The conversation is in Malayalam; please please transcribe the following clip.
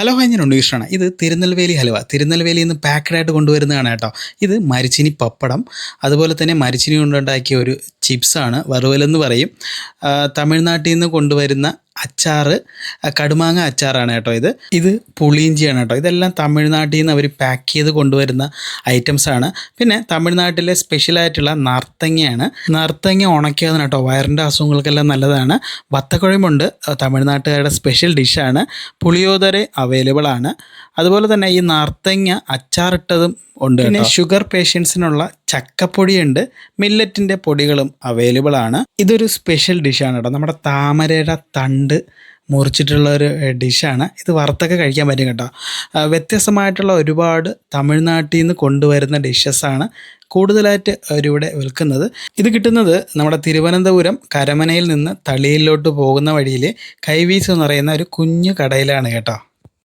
ഹലോ ഹായ് ഞാൻ ഉണ്ണികൃഷ്ണനാണ്. ഇത് തിരുനെൽവേലി ഹലുവ. തിരുനെൽവേലിയിൽ നിന്ന് പാക്കഡായിട്ട് കൊണ്ടുവരുന്നതാണ് കേട്ടോ. ഇത് മരിച്ചിനി പപ്പടം അതുപോലെ തന്നെ മരിച്ചിനി കൊണ്ടുണ്ടാക്കിയ ഒരു ചിപ്സാണ് വറുവലെന്ന് പറയും. തമിഴ്നാട്ടിൽ നിന്ന് കൊണ്ടുവരുന്ന അച്ചാറ് കടുമാങ്ങ അച്ചാറാണ് കേട്ടോ ഇത്. ഇത് പുളിയിഞ്ചിയാണ് കേട്ടോ. ഇതെല്ലാം തമിഴ്നാട്ടിൽ നിന്ന് അവർ പാക്ക് ചെയ്ത് കൊണ്ടുവരുന്ന ഐറ്റംസ് ആണ് പിന്നെ തമിഴ്നാട്ടിലെ സ്പെഷ്യലായിട്ടുള്ള നർത്തങ്ങയാണ്. നർത്തങ്ങ ഉണക്കിയതാണ് കേട്ടോ. വയറിന്റെ അസുഖങ്ങൾക്കെല്ലാം നല്ലതാണ്. വത്തക്കുഴമ്പുണ്ട്. തമിഴ്നാട്ടുകാരുടെ സ്പെഷ്യൽ ഡിഷാണ്. പുളിയോദര അവൈലബിൾ ആണ് അതുപോലെ തന്നെ ഈ നർത്തങ്ങ അച്ചാറിട്ടതും ഉണ്ട് പിന്നെ ഷുഗർ പേഷ്യൻസിനുള്ള ചക്കപ്പൊടിയുണ്ട്. മില്ലറ്റിന്റെ പൊടികളും അവൈലബിൾ ആണ്. ഇതൊരു സ്പെഷ്യൽ ഡിഷാണ് കേട്ടോ. നമ്മുടെ താമരയുടെ തണ്ട് മുറിച്ചിട്ടുള്ള ഒരു ഡിഷാണ് ഇത് വറുത്തൊക്കെ കഴിക്കാൻ പറ്റും കേട്ടോ. വ്യത്യസ്തമായിട്ടുള്ള ഒരുപാട് തമിഴ്നാട്ടിൽ നിന്ന് കൊണ്ടുവരുന്ന ഡിഷസാണ് കൂടുതലായിട്ട് അവരിവിടെ വിൽക്കുന്നത്. ഇത് കിട്ടുന്നത് നമ്മുടെ തിരുവനന്തപുരം കരമനയിൽ നിന്ന് തളിയിലോട്ട് പോകുന്ന വഴിയിൽ കൈവീസ് എന്ന് പറയുന്ന ഒരു കുഞ്ഞു കടയിലാണ് കേട്ടോ.